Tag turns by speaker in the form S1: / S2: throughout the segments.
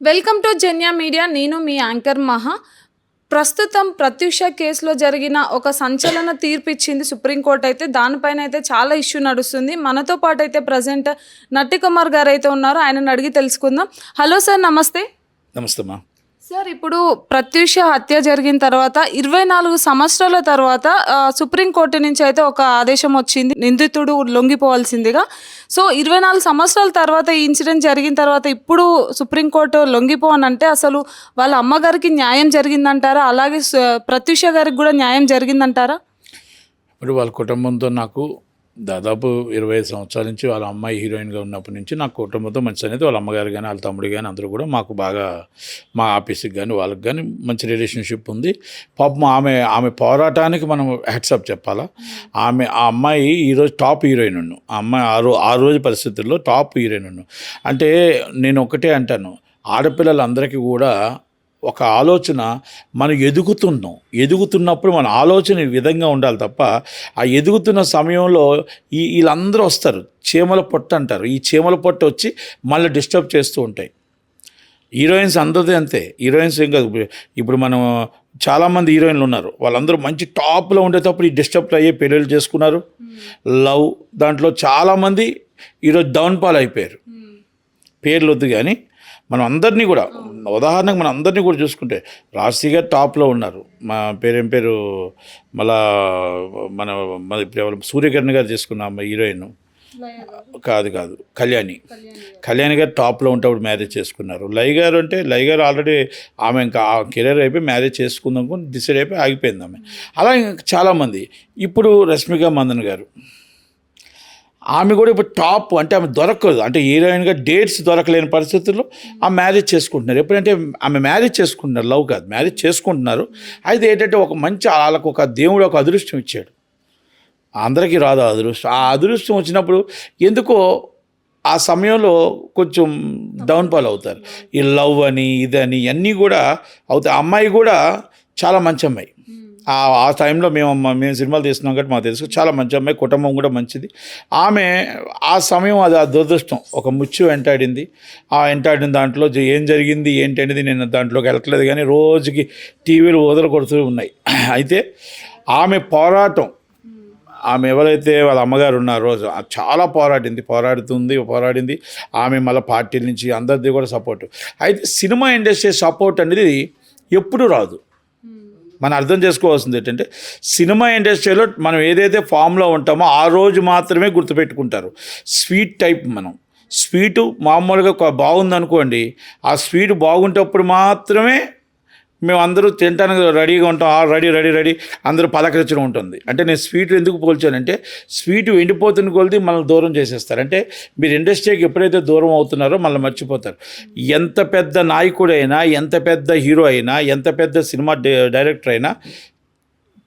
S1: Welcome to Janya media. నేను మీ anchor మహా. ప్రస్తుతం ప్రత్యూష కేసులో జరిగిన ఒక సంచలన తీర్పు ఇచ్చింది సుప్రీంకోర్టు అయితే. దానిపైన అయితే చాలా ఇష్యూ నడుస్తుంది. మనతో పాటు అయితే ప్రజెంట్ నట్టి కుమార్ గారు అయితే ఉన్నారు. ఆయనను అడిగి తెలుసుకుందాం. హలో సార్ నమస్తే.
S2: నమస్తే మా.
S1: సార్ ఇప్పుడు ప్రత్యూష హత్య జరిగిన తర్వాత ఇరవై నాలుగు సంవత్సరాల తర్వాత సుప్రీంకోర్టు నుంచి అయితే ఒక ఆదేశం వచ్చింది. నిందితుడు లొంగిపోవాల్సిందిగా. సో ఇరవై నాలుగు సంవత్సరాల తర్వాత ఈ ఇన్సిడెంట్ జరిగిన తర్వాత ఇప్పుడు సుప్రీంకోర్టు లొంగిపోవనంటే అసలు వాళ్ళ అమ్మగారికి న్యాయం జరిగిందంటారా? అలాగే ప్రత్యూష గారికి కూడా న్యాయం జరిగిందంటారా?
S2: ఇప్పుడు వాళ్ళ కుటుంబంతో నాకు దాదాపు ఇరవై ఐదు సంవత్సరాల నుంచి వాళ్ళ అమ్మాయి హీరోయిన్గా ఉన్నప్పటి నుంచి నా కుటుంబంతో మంచి అనేది వాళ్ళ అమ్మగారు కానీ వాళ్ళ తమ్ముడు కానీ అందరూ కూడా మాకు బాగా మా ఆఫీస్కి కానీ వాళ్ళకి కానీ మంచి రిలేషన్షిప్ ఉంది. పాపం ఆమె ఆమె పోరాటానికి మనం హెడ్సప్ చెప్పాలా? ఆమె ఆ అమ్మాయి ఈరోజు టాప్ హీరోయిన్ ఉన్ను. ఆ అమ్మాయి ఆ రో ఆ రోజు పరిస్థితుల్లో టాప్ హీరోయిన్ ఉన్ను. అంటే నేను ఒకటే అంటాను ఆడపిల్లలందరికీ కూడా ఒక ఆలోచన మనం ఎదుగుతున్నాం. ఎదుగుతున్నప్పుడు మన ఆలోచన ఈ విధంగా ఉండాలి తప్ప ఆ ఎదుగుతున్న సమయంలో ఈ వీళ్ళందరూ వస్తారు. చీమల పొట్ట అంటారు. ఈ చీమల పొట్ట వచ్చి మళ్ళీ డిస్టర్బ్ చేస్తూ ఉంటాయి. హీరోయిన్స్ అందరిది అంతే. హీరోయిన్స్ ఇంకా ఇప్పుడు మనం చాలామంది హీరోయిన్లు ఉన్నారు. వాళ్ళందరూ మంచి టాప్లో ఉండేటప్పుడు ఈ డిస్టర్బ్ అయ్యే పెళ్ళిళ్ళు చేసుకున్నారు. లవ్ దాంట్లో చాలామంది ఈరోజు డౌన్ ఫాల్ అయిపోయారు పేర్లు వద్దు కానీ మనం అందరినీ కూడా ఉదాహరణకు మనం అందరినీ కూడా చూసుకుంటే రాశి గారు టాప్లో ఉన్నారు. మా పేరేం పేరు? మళ్ళా మన మన ఇప్పుడు సూర్యకిరణ్ గారు చేసుకున్నాం హీరోయిన్. కాదు కాదు కళ్యాణి. కళ్యాణి గారు టాప్లో ఉంటే మ్యారేజ్ చేసుకున్నారు. లై గారు అంటే లై గారు ఆల్రెడీ ఆమె ఇంకా ఆ కెరీర్ అయిపోయి మ్యారేజ్ చేసుకుందాం డిసైడ్ అయిపోయి ఆగిపోయింది ఆమె. అలా ఇంకా చాలామంది. ఇప్పుడు రష్మిక మందన్ గారు. ఆమె కూడా ఇప్పుడు టాప్ అంటే ఆమె దొరకదు. అంటే హీరోయిన్గా డేట్స్ దొరకలేని పరిస్థితుల్లో ఆ మ్యారేజ్ చేసుకుంటున్నారు. ఎప్పుడంటే ఆమె మ్యారేజ్ చేసుకుంటున్నారు లవ్ కాదు మ్యారేజ్ చేసుకుంటున్నారు. అయితే ఏంటంటే ఒక మంచి వాళ్ళకు ఒక దేవుడు ఒక అదృష్టం ఇచ్చాడు. అందరికీ రాదు ఆ అదృష్టం. ఆ అదృష్టం వచ్చినప్పుడు ఎందుకో ఆ సమయంలో కొంచెం డౌన్ఫాల్ అవుతారు. ఈ లవ్ అని ఇదని అన్నీ కూడా అవుతాయి. ఆ అమ్మాయి కూడా చాలా మంచి అమ్మాయి. ఆ టైంలో మేము మేము సినిమాలు తీస్తున్నాం కాబట్టి మాకు తెలుసు. చాలా మంచి అమ్మాయి కుటుంబం కూడా మంచిది. ఆమె ఆ సమయం అది ఆ దురదృష్టం. ఒక ముచ్చు వెంటాడింది. ఆ వెంటాడిన దాంట్లో జ- ఏం జరిగింది ఏంటి అనేది నేను దాంట్లోకి వెళ్ళట్లేదు కానీ రోజుకి టీవీలు వదలకొడుతూ ఉన్నాయి. అయితే ఆమె పోరాటం ఆమె ఎవరైతే వాళ్ళ అమ్మగారు ఉన్నారో రోజు చాలా పోరాడింది. పోరాడుతుంది పోరాడింది. ఆమె మళ్ళీ పార్టీల నుంచి అందరిది కూడా సపోర్ట్. అయితే సినిమా ఇండస్ట్రీ సపోర్ట్ అనేది ఎప్పుడు రాదు. మనం అర్థం చేసుకోవాల్సింది ఏంటంటే సినిమా ఇండస్ట్రీలో మనం ఏదైతే ఫామ్లో ఉంటామో ఆ రోజు మాత్రమే గుర్తుపెట్టుకుంటారు. స్వీట్ టైప్ మనం. స్వీటు మామూలుగా బాగుందనుకోండి ఆ స్వీట్ బాగుంటప్పుడు మాత్రమే మేము అందరూ తినడానికి రెడీగా ఉంటాం. రెడీ రెడీ రెడీ అందరూ పలకరించడం ఉంటుంది. అంటే నేను స్వీట్ ఎందుకు పోల్చానంటే స్వీట్ ఎండిపోతున్న కొలిది మనల్ని దూరం చేసేస్తారు. అంటే మీరు ఇండస్ట్రీకి ఎప్పుడైతే దూరం అవుతున్నారో మళ్ళీ మర్చిపోతారు. ఎంత పెద్ద నాయకుడైనా ఎంత పెద్ద హీరో అయినా ఎంత పెద్ద సినిమా డైరెక్టర్ అయినా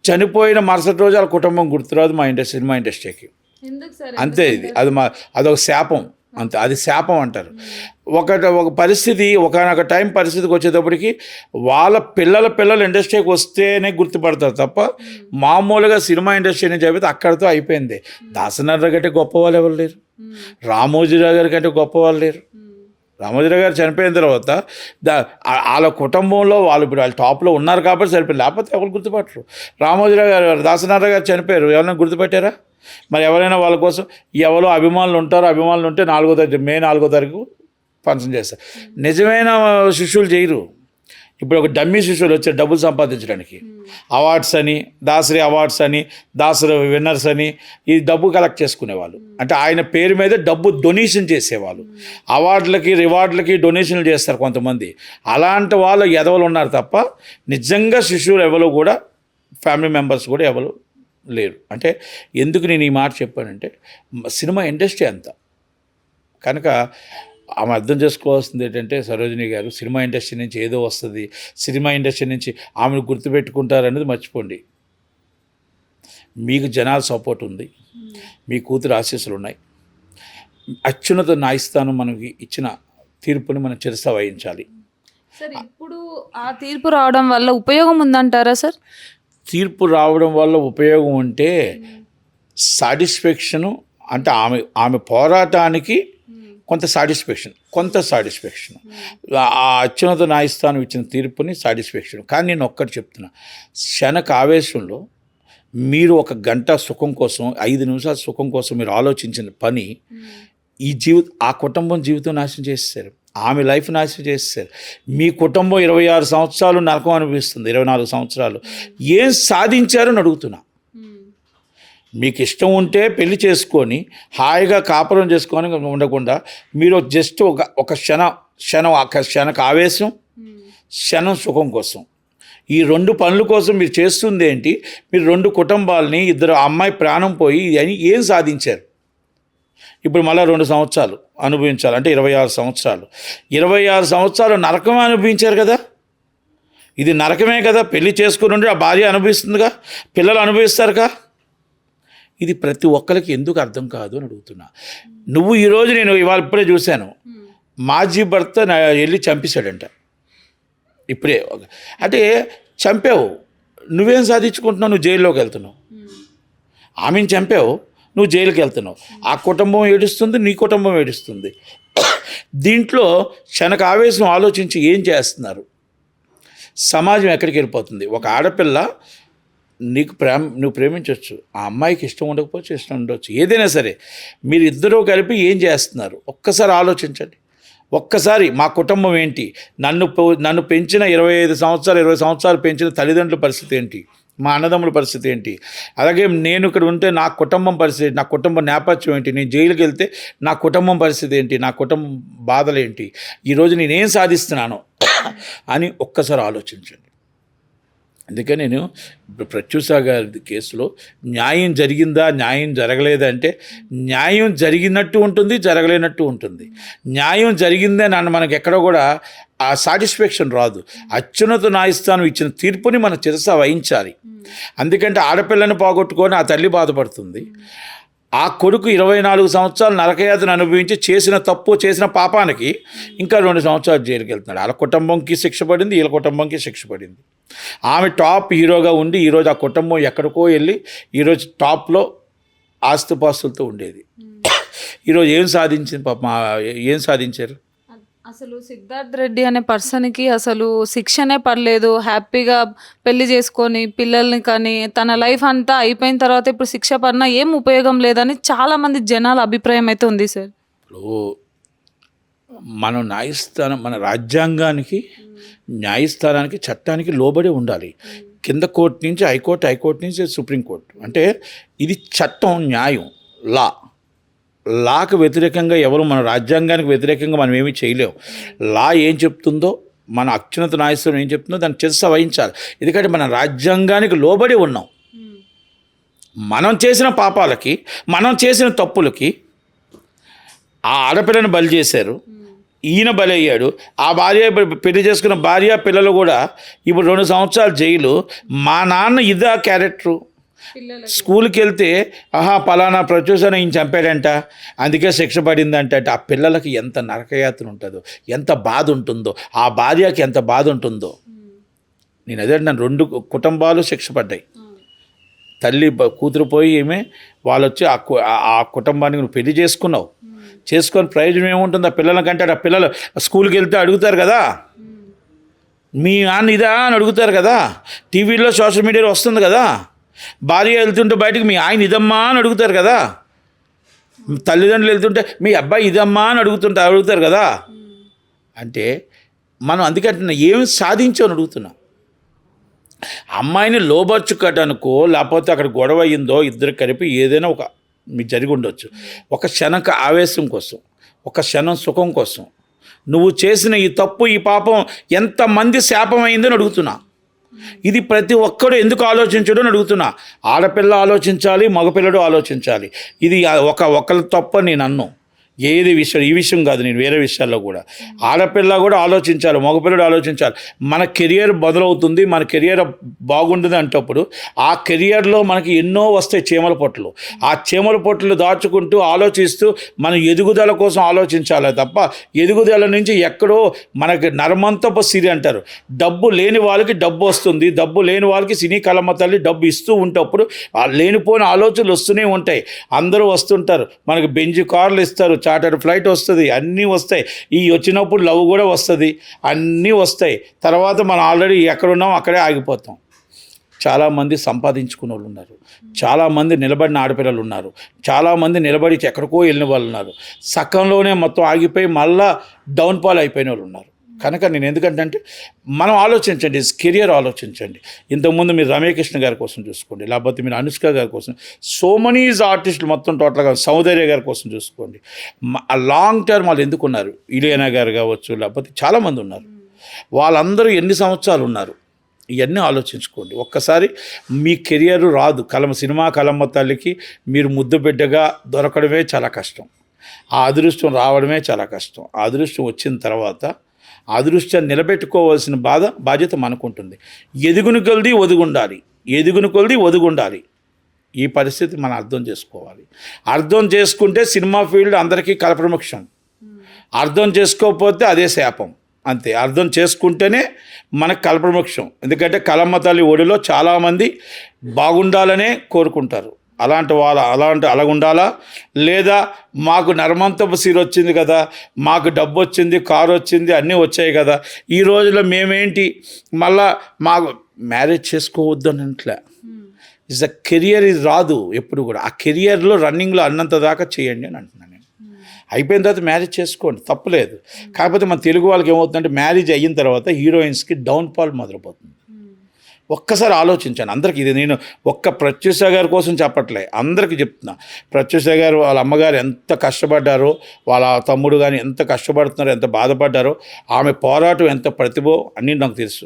S2: చనిపోయిన మరుసటి రోజు వాళ్ళ కుటుంబం గుర్తురాదు మా ఇండస్ట్రీ సినిమా ఇండస్ట్రీకి. అంతే ఇది. అది మా అదొక శాపం. అంతే అది శాపం అంటారు. ఒక ఒక పరిస్థితి ఒకనొక టైం పరిస్థితికి వచ్చేటప్పటికి వాళ్ళ పిల్లల పిల్లలు ఇండస్ట్రీకి వస్తేనే గుర్తుపడతారు తప్ప మామూలుగా సినిమా ఇండస్ట్రీ నుంచి చెబితే అక్కడితో అయిపోయింది. దాసనర్ర కంటే గొప్ప వాళ్ళు ఎవరు లేరు. రామోజీరావు గారి కంటే గొప్ప వాళ్ళు లేరు. రామోజీరావు గారు చనిపోయిన తర్వాత దా వాళ్ళ కుటుంబంలో వాళ్ళు ఇప్పుడు వాళ్ళు టాప్లో ఉన్నారు కాబట్టి సరిపోయింది. లేకపోతే ఎవరు గుర్తుపట్టరు. రామోజీరావు గారు దాసనారాయణ గారు చనిపోయారు. ఎవరైనా గుర్తుపెట్టారా? మరి ఎవరైనా వాళ్ళ కోసం ఎవరో అభిమానులు ఉంటారో అభిమానులు ఉంటే నాలుగో తారీఖు మే నాలుగో తారీఖు ఫంక్షన్ చేస్తారు. నిజమైన శిష్యులు చేయరు. ఇప్పుడు ఒక డమ్మీ శిష్యులు వచ్చారు డబ్బులు సంపాదించడానికి. అవార్డ్స్ అని దాసరి అవార్డ్స్ అని దాసరి విన్నర్స్ అని ఈ డబ్బు కలెక్ట్ చేసుకునేవాళ్ళు. అంటే ఆయన పేరు మీద డబ్బు డొనేషన్ చేసేవాళ్ళు. అవార్డులకి రివార్డులకి డొనేషన్లు చేస్తారు కొంతమంది. అలాంటి వాళ్ళు ఎదవలు ఉన్నారు తప్ప నిజంగా శిష్యులు ఎవరు కూడా ఫ్యామిలీ మెంబర్స్ కూడా ఎవరు లేరు అంటే ఎందుకు నేను ఈ మాట చెప్పానంటే సినిమా ఇండస్ట్రీ అంతా. కనుక ఆమె అర్థం చేసుకోవాల్సింది ఏంటంటే సరోజిని గారు సినిమా ఇండస్ట్రీ నుంచి ఏదో వస్తుంది. సినిమా ఇండస్ట్రీ నుంచి ఆమెను గుర్తుపెట్టుకుంటారనేది మర్చిపోండి. మీకు జనాల సపోర్ట్ ఉంది. మీ కూతురు ఆశీస్సులు ఉన్నాయి అత్యున్నత న్యాయస్థానం మనకి ఇచ్చిన తీర్పుని మనం చిరస వహించాలి.
S1: సార్ ఇప్పుడు ఆ తీర్పు రావడం వల్ల ఉపయోగం ఉందంటారా సార్?
S2: తీర్పు రావడం వల్ల ఉపయోగం ఉంటే సాటిస్ఫాక్షను అంటే ఆమె ఆమె పోరాటానికి కొంత సాటిస్ఫాక్షన్ కొంత సాటిస్ఫాక్షన్. ఆ అత్యున్నత న్యాయస్థానం ఇచ్చిన తీర్పుని సాటిస్ఫాక్షన్. కానీ నేను ఒక్కటి చెప్తున్నా క్షణక ఆవేశంలో మీరు ఒక గంట సుఖం కోసం ఐదు నిమిషాల సుఖం కోసం మీరు ఆలోచించిన పని ఈ జీవిత ఆ కుటుంబం జీవితం నాశనం చేస్తారు ఆమె లైఫ్ నాశనం చేసేసారు మీ కుటుంబం ఇరవై ఆరు సంవత్సరాలు నరకం అనిపిస్తుంది ఇరవై నాలుగు సంవత్సరాలు. ఏం సాధించారని అడుగుతున్నా. మీకు ఇష్టం ఉంటే పెళ్ళి చేసుకొని హాయిగా కాపురం చేసుకొని ఉండకుండా మీరు జస్ట్ ఒక ఒక క్షణ క్షణం ఒక క్షణకు ఆవేశం క్షణం సుఖం కోసం. ఈ రెండు పనుల కోసం మీరు చేస్తుంది ఏంటి? మీరు రెండు కుటుంబాలని ఇద్దరు అమ్మాయి ప్రాణం పోయి అని ఏం సాధించారు? ఇప్పుడు మళ్ళీ రెండు సంవత్సరాలు అనుభవించాలి. అంటే ఇరవై ఆరు సంవత్సరాలు. ఇరవై ఆరు సంవత్సరాలు నరకమే అనుభవించారు కదా? ఇది నరకమే కదా? పెళ్ళి చేసుకుని ఉండి ఆ భార్య అనుభవిస్తుందిగా? పిల్లలు అనుభవిస్తారుగా? ఇది ప్రతి ఒక్కరికి ఎందుకు అర్థం కాదు అని అడుగుతున్నా. నువ్వు ఈరోజు నేను ఇవాళ ఇప్పుడే చూశాను. మాజీ భర్త వెళ్ళి చంపేశాడంట. ఇప్పుడే. అంటే చంపావు. నువ్వేం సాధించుకుంటున్నావు? నువ్వు జైల్లోకి వెళ్తున్నావు. ఆమెను చంపావు. నువ్వు జైలుకి వెళ్తున్నావు. ఆ కుటుంబం ఏడుస్తుంది నీ కుటుంబం ఏడుస్తుంది. దీంట్లో క్షణక ఆవేశం ఆలోచించి ఏం చేస్తున్నారు? సమాజం ఎక్కడికి వెళ్ళిపోతుంది? ఒక ఆడపిల్ల నీకు ప్రేమ నువ్వు ప్రేమించవచ్చు ఆ అమ్మాయికి ఇష్టం ఉండకపోవచ్చు ఇష్టం ఉండవచ్చు ఏదైనా సరే మీరు ఇద్దరూ కలిపి ఏం చేస్తున్నారు? ఒక్కసారి ఆలోచించండి. ఒక్కసారి మా కుటుంబం ఏంటి? నన్ను పో- నన్ను పెంచిన ఇరవై ఐదు సంవత్సరాలు ఇరవై సంవత్సరాలు పెంచిన తల్లిదండ్రుల పరిస్థితి ఏంటి? మా అన్నదమ్ముల పరిస్థితి ఏంటి? అలాగే నేను ఇక్కడ ఉంటే నా కుటుంబం పరిస్థితి నా కుటుంబ నేపథ్యం ఏంటి? నేను జైలుకి వెళ్తే నా కుటుంబం పరిస్థితి ఏంటి? నా కుటుంబం బాధలు ఏంటి? ఈరోజు నేనేం సాధిస్తున్నాను? అని ఒక్కసారి ఆలోచించండి. అందుకే నేను ఇప్పుడు ప్రత్యూష గారి కేసులో న్యాయం జరిగిందా న్యాయం జరగలేదంటే న్యాయం జరిగినట్టు ఉంటుంది జరగలేనట్టు ఉంటుంది. న్యాయం జరిగిందే నన్ను మనకి ఎక్కడ కూడా ఆ సాటిస్ఫాక్షన్ రాదు. అత్యున్నత న్యాయస్థానం ఇచ్చిన తీర్పుని మన చిరస వహించాలి. అందుకంటే ఆడపిల్లని పోగొట్టుకొని ఆ తల్లి బాధపడుతుంది. ఆ కొడుకు ఇరవై నాలుగు సంవత్సరాలు నరకయాతను అనుభవించి చేసిన తప్పు చేసిన పాపానికి ఇంకా రెండు సంవత్సరాలు జైలుకి వెళ్తున్నాడు వాళ్ళ కుటుంబంకి శిక్ష పడింది వీళ్ళ కుటుంబంకి శిక్ష పడింది. ఆమె టాప్ హీరోగా ఉండి ఈరోజు ఆ కుటుంబం ఎక్కడికో వెళ్ళి ఈరోజు టాప్లో ఆస్తుపాస్తులతో ఉండేది. ఈరోజు ఏం సాధించింది పాప ఏం సాధించారు?
S1: అసలు సిద్ధార్థ్ రెడ్డి అనే పర్సన్కి అసలు శిక్షనే పడలేదు. హ్యాపీగా పెళ్ళి చేసుకొని పిల్లల్ని కానీ తన లైఫ్ అంతా అయిపోయిన తర్వాత ఇప్పుడు శిక్ష పడినా ఏం ఉపయోగం లేదని చాలా మంది జనాల అభిప్రాయం అయితే ఉంది సార్.
S2: ఇప్పుడు మనం న్యాయస్థానం మన రాజ్యాంగానికి న్యాయస్థానానికి చట్టానికి లోబడి ఉండాలి. కింద కోర్టు నుంచి హైకోర్టు హైకోర్టు నుంచి సుప్రీంకోర్టు అంటే ఇది చట్టం న్యాయం లా. లాకు వ్యతిరేకంగా ఎవరు మన రాజ్యాంగానికి వ్యతిరేకంగా మనం ఏమీ చేయలేము లా ఏం చెప్తుందో మన అత్యున్నత న్యాయస్థానం ఏం చెప్తుందో దాన్ని చిరస వహించాలి ఎందుకంటే మన రాజ్యాంగానికి లోబడి ఉన్నాం. మనం చేసిన పాపాలకి మనం చేసిన తప్పులకి ఆ ఆడపిల్లని బలి చేశారు. ఈయన బలయ్యాడు. అయ్యాడు ఆ భార్య పెళ్ళి చేసుకున్న భార్య పిల్లలు కూడా ఇప్పుడు రెండు సంవత్సరాలు జైలు. మా నాన్న ఇదా క్యారెక్టరు. స్కూల్కి వెళ్తే ఆహా పలానా ప్రత్యూషణ ఈయన చంపాడంట. అందుకే శిక్ష పడిందంట. అంటే ఆ పిల్లలకి ఎంత నరకయాత్ర ఉంటుందో ఎంత బాధ ఉంటుందో ఆ భార్యకి ఎంత బాధ ఉంటుందో నేను అదే అంటున్నాను రెండు కుటుంబాలు శిక్ష పడ్డాయి. తల్లి కూతురు పోయి ఏమే వాళ్ళు వచ్చి ఆ కు- ఆ- ఆ కుటుంబానికి నువ్వు పెళ్ళి చేసుకున్నావు. చేసుకొని ప్రయోజనం ఏముంటుంది? ఆ పిల్లల కంటే ఆ పిల్లలు స్కూల్కి వెళ్తే అడుగుతారు కదా. మీ నాన్న ఇదా అని అడుగుతారు కదా. టీవీలో సోషల్ మీడియాలో వస్తుంది కదా. భార్య వెళ్తుంటే బయటకు మీ ఆయన ఇదమ్మా అని అడుగుతారు కదా. తల్లిదండ్రులు వెళ్తుంటే మీ అబ్బాయి ఇదమ్మా అని అడుగుతుంటే అడుగుతారు కదా. అంటే మనం అందుకంటున్నా ఏమి సాధించామని అడుగుతున్నాం. అమ్మాయిని లోబర్చుకోవడానికో లేకపోతే అక్కడ గొడవ అయ్యిందో ఇద్దరు కలిపి ఏదైనా ఒక మీకు జరిగి ఉండొచ్చు. ఒక క్షణక ఆవేశం కోసం ఒక క్షణం సుఖం కోసం. నువ్వు చేసిన ఈ తప్పు ఈ పాపం ఎంతమంది శాపం అయిందని అడుగుతున్నా. ఇది ప్రతి ఒక్కడు ఎందుకు ఆలోచించడో అని అడుగుతున్నా. ఆడపిల్ల ఆలోచించాలి మగపిల్లడు ఆలోచించాలి. ఇది ఒక ఒకరి తప్ప నేను అన్ను ఏది విషయం ఈ విషయం కాదు నేను వేరే విషయాల్లో కూడా. ఆడపిల్ల కూడా ఆలోచించాలి మగపిల్లడు ఆలోచించాలి. మన కెరియర్ మొదలవుతుంది మన కెరియర్ బాగుంటుంది అంటప్పుడు ఆ కెరియర్లో మనకి ఎన్నో వస్తాయి చీమల పొట్లు. ఆ చీమల పొట్లు దాచుకుంటూ ఆలోచిస్తూ మనం ఎదుగుదల కోసం ఆలోచించాలి తప్ప ఎదుగుదల నుంచి ఎక్కడో మనకి నర్మంతపు సిరి అంటారు. డబ్బు లేని వాళ్ళకి డబ్బు వస్తుంది డబ్బు లేని వాళ్ళకి సినీ కలమ్మ తల్లి డబ్బు ఇస్తూ ఉంటప్పుడు ఆ లేనిపోయిన ఆలోచనలు వస్తూనే ఉంటాయి. అందరూ వస్తుంటారు మనకి బెంజ్ కార్లు ఇస్తారు చార్టర్ ఫ్లైట్ వస్తుంది అన్నీ వస్తాయి. ఈ వచ్చినప్పుడు లవ్ కూడా వస్తుంది అన్నీ వస్తాయి. తర్వాత మనం ఆల్రెడీ ఎక్కడున్నాం అక్కడే ఆగిపోతాం. చాలామంది సంపాదించుకున్న వాళ్ళు ఉన్నారు. చాలామంది నిలబడిన ఆడపిల్లలు ఉన్నారు. చాలామంది నిలబడి ఎక్కడికో వెళ్ళిన వాళ్ళు ఉన్నారు. సకంలోనే మొత్తం ఆగిపోయి మళ్ళా డౌన్ఫాల్ అయిపోయిన వాళ్ళు ఉన్నారు. కనుక నేను ఎందుకంటే అంటే మనం ఆలోచించండి కెరియర్ ఆలోచించండి. ఇంతకుముందు మీరు రమ్యకృష్ణ గారి కోసం చూసుకోండి లేకపోతే మీరు అనుష్క గారి కోసం. సో మనీస్ ఆర్టిస్టులు మొత్తం టోటల్గా సౌందర్య గారి కోసం చూసుకోండి. లాంగ్ టర్మ్ వాళ్ళు ఎందుకు ఉన్నారు ఇలియనా గారు కావచ్చు లేకపోతే చాలామంది ఉన్నారు. వాళ్ళందరూ ఎన్ని సంవత్సరాలు ఉన్నారు? ఇవన్నీ ఆలోచించుకోండి. ఒక్కసారి మీ కెరియర్ రాదు. కలమ సినిమా కలమ్మ తల్లికి మీరు ముద్దు బిడ్డగా దొరకడమే చాలా కష్టం. ఆ అదృష్టం రావడమే చాలా కష్టం. ఆ అదృష్టం వచ్చిన తర్వాత ఆ అదృష్టాన్ని నిలబెట్టుకోవాల్సిన బాధ బాధ్యత మనకుంటుంది. ఎదుగును కొలిది ఒదుగుండాలి. ఎదుగును కొలిది ఒదుగుండాలి. ఈ పరిస్థితి మనం అర్థం చేసుకోవాలి. అర్థం చేసుకుంటే సినిమా ఫీల్డ్ అందరికీ కలప్రముఖ్యం అర్థం చేసుకోకపోతే అదే శాపం. అంతే. అర్థం చేసుకుంటేనే మనకు కల్పవృక్షం ఎందుకంటే కలమ్మ తల్లి ఒడిలో చాలామంది బాగుండాలనే కోరుకుంటారు. అలాంటి వాళ్ళ అలాంటి అలాగుండాలా? లేదా మాకు నర్మంతపు సీర వచ్చింది కదా మాకు డబ్బు వచ్చింది కారు వచ్చింది అన్నీ వచ్చాయి కదా. ఈ రోజులో మేమేంటి? మళ్ళా మాకు మ్యారేజ్ చేసుకోవద్దు అని అంట్లే ఇస్ అ కెరియర్ ఇది రాదు ఎప్పుడు కూడా. ఆ కెరియర్లో రన్నింగ్లో అన్నంత దాకా చేయండి అని అంటున్నాను నేను. అయిపోయిన తర్వాత మ్యారేజ్ చేసుకోండి తప్పలేదు. కాకపోతే మన తెలుగు వాళ్ళకి ఏమవుతుందంటే మ్యారేజ్ అయిన తర్వాత హీరోయిన్స్కి డౌన్ఫాల్ మొదలుపోతుంది. ఒక్కసారి ఆలోచించాను. అందరికి ఇది నేను ఒక్క ప్రత్యూష గారి కోసం చెప్పట్లే. అందరికీ చెప్తున్నా. ప్రత్యూష గారు వాళ్ళ అమ్మగారు ఎంత కష్టపడ్డారో వాళ్ళ తమ్ముడు కానీ ఎంత కష్టపడుతున్నారో ఎంత బాధపడ్డారో ఆమె పోరాటం ఎంత ప్రతిభో అన్నీ నాకు తెలుసు.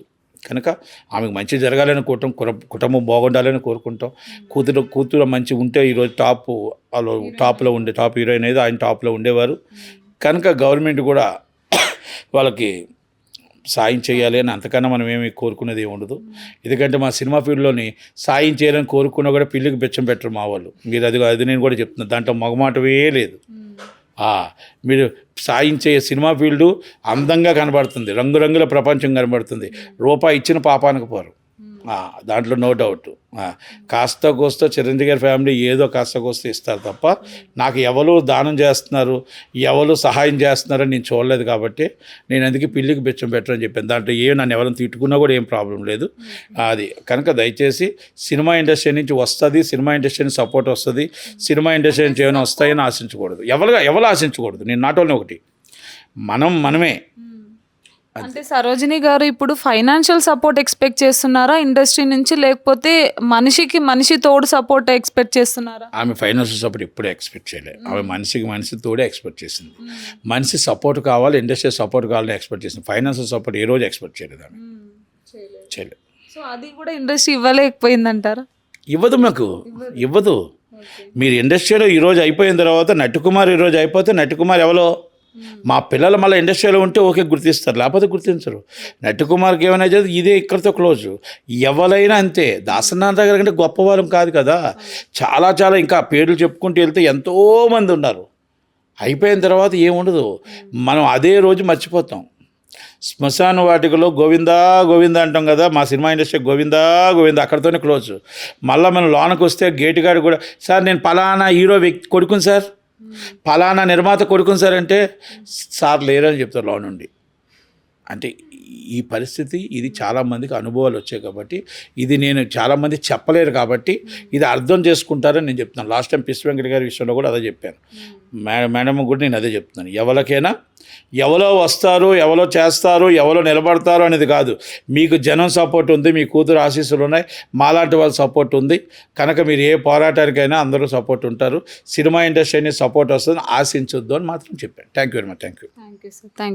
S2: కనుక ఆమెకు మంచి జరగాలని కుర- కుటుంబం బాగుండాలని కోరుకుంటాం. కూతురు కూతురు మంచి ఉంటే ఈరోజు టాప్ వాళ్ళు టాప్లో ఉండే టాప్ హీరోయిన్ అయితే ఆయన టాప్లో ఉండేవారు. కనుక గవర్నమెంట్ కూడా వాళ్ళకి సాయం చేయాలి అని అంతకన్నా మనం ఏమి కోరుకునేది ఉండదు. ఎందుకంటే మా సినిమా ఫీల్డ్లోని సాయం చేయాలని కోరుకున్నా కూడా పిల్లికి బెచ్చం పెట్టరు మా వాళ్ళు. మీరు అది అది నేను కూడా చెప్తున్నాను దాంట్లో మగమాటవే లేదు. మీరు సాయించే సినిమా ఫీల్డు అందంగా కనబడుతుంది రంగురంగుల ప్రపంచం కనబడుతుంది. రూపాయి ఇచ్చిన పాపానికి పోరు. దాంట్లో నో డౌట్ కాస్త కోస్త చిరంజీవి గారి ఫ్యామిలీ ఏదో కాస్త కోస్త ఇస్తారు తప్ప నాకు ఎవరు దానం చేస్తున్నారు ఎవరు సహాయం చేస్తున్నారని నేను చూడలేదు కాబట్టి నేను అందుకే పిల్లికి బెచ్చం పెట్టరని చెప్పాను. దాంట్లో ఏ నన్ను ఎవరైనా తిట్టుకున్నా కూడా ఏం ప్రాబ్లం లేదు. అది కనుక దయచేసి సినిమా ఇండస్ట్రీ నుంచి వస్తుంది సినిమా ఇండస్ట్రీ సపోర్ట్ వస్తుంది సినిమా ఇండస్ట్రీ నుంచి ఏమైనా వస్తాయని ఆశించకూడదు. ఎవరు ఎవరు ఆశించకూడదు. నేను నాట్ ఓన్లీ ఒకటి. మనం మనమే.
S1: అంటే సరోజిని గారు ఇప్పుడు ఫైనాన్షియల్ సపోర్ట్ ఎక్స్పెక్ట్ చేస్తున్నారా? ఇండస్ట్రీ నుంచి లేకపోతే మనిషికి మనిషి తోడు సపోర్ట్ ఎక్స్పెక్ట్ చేస్తున్నారా?
S2: ఆమె ఫైనాన్షియల్ సపోర్ట్ ఎప్పుడూ ఎక్స్పెక్ట్ చేయలేదు. ఆమె మనిషికి మనిషి తోడే ఎక్స్పెక్ట్ చేసింది. మనిషి సపోర్ట్ కావాలి ఇండస్ట్రీ సపోర్ట్ కావాలని ఎక్స్పెక్ట్ చేసింది. ఫైనాన్షియల్ సపోర్ట్ ఏ రోజు ఎక్స్పెక్ట్ చేయలేదు ఆమె. చేయలేదు.
S1: సో అది కూడా ఇండస్ట్రీ ఇవ్వలేకపోయిందంటారా?
S2: ఇవ్వదు మాకు. ఇవ్వదు. మీరు ఇండస్ట్రీలో ఈరోజు అయిపోయిన తర్వాత నట్టుకుమార్ ఈరోజు అయిపోతే నట్టుకుమార్ ఎవరో మా పిల్లలు మళ్ళీ ఇండస్ట్రీలో ఉంటే ఓకే గుర్తిస్తారు లేకపోతే గుర్తించరు. నట్టుకుమార్కి ఏమైనా చేస్తే ఇదే ఇక్కడితో క్లోజ్. ఎవరైనా అంతే దాసనాథ్ దగ్గర కంటే గొప్పవారం కాదు కదా. చాలా చాలా ఇంకా పేర్లు చెప్పుకుంటూ వెళ్తే ఎంతోమంది ఉన్నారు. అయిపోయిన తర్వాత ఏముండదు మనం అదే రోజు మర్చిపోతాం. శ్మశాన వాటికలో గోవిందా గోవింద అంటాం కదా మా సినిమా ఇండస్ట్రీ గోవిందా గోవింద అక్కడితోనే క్లోజ్. మళ్ళీ మనం లోనకి వస్తే గేటు గారు కూడా సార్ నేను పలానా హీరో వ్యక్తి కొడుకుని సార్. పలానా నిర్మాత కొడుకుని సార్ అంటే సార్ లేరని చెప్తారు లోనుండి. అంటే ఈ పరిస్థితి ఇది చాలామందికి అనుభవాలు వచ్చాయి కాబట్టి ఇది నేను చాలామంది చెప్పలేరు కాబట్టి ఇది అర్థం చేసుకుంటారని నేను చెప్తున్నాను. లాస్ట్ టైం పిస్ వెంకట గారి విషయంలో కూడా అదే చెప్పాను. మేడం మేడం కూడా నేను అదే చెప్తున్నాను. ఎవరికైనా ఎవరో వస్తారు ఎవరో చేస్తారు ఎవరో నిలబడతారు అనేది కాదు. మీకు జనం సపోర్ట్ ఉంది మీ కూతురు ఆశీస్సులు ఉన్నాయి మాలాంటి వాళ్ళ సపోర్ట్ ఉంది. కనుక మీరు ఏ పోరాటానికైనా అందరూ సపోర్ట్ ఉంటారు. సినిమా ఇండస్ట్రీ సపోర్ట్ వస్తుంది ఆశించొద్దు అని మాత్రం చెప్పాను. Thank you very much thank you
S1: thank you sir thank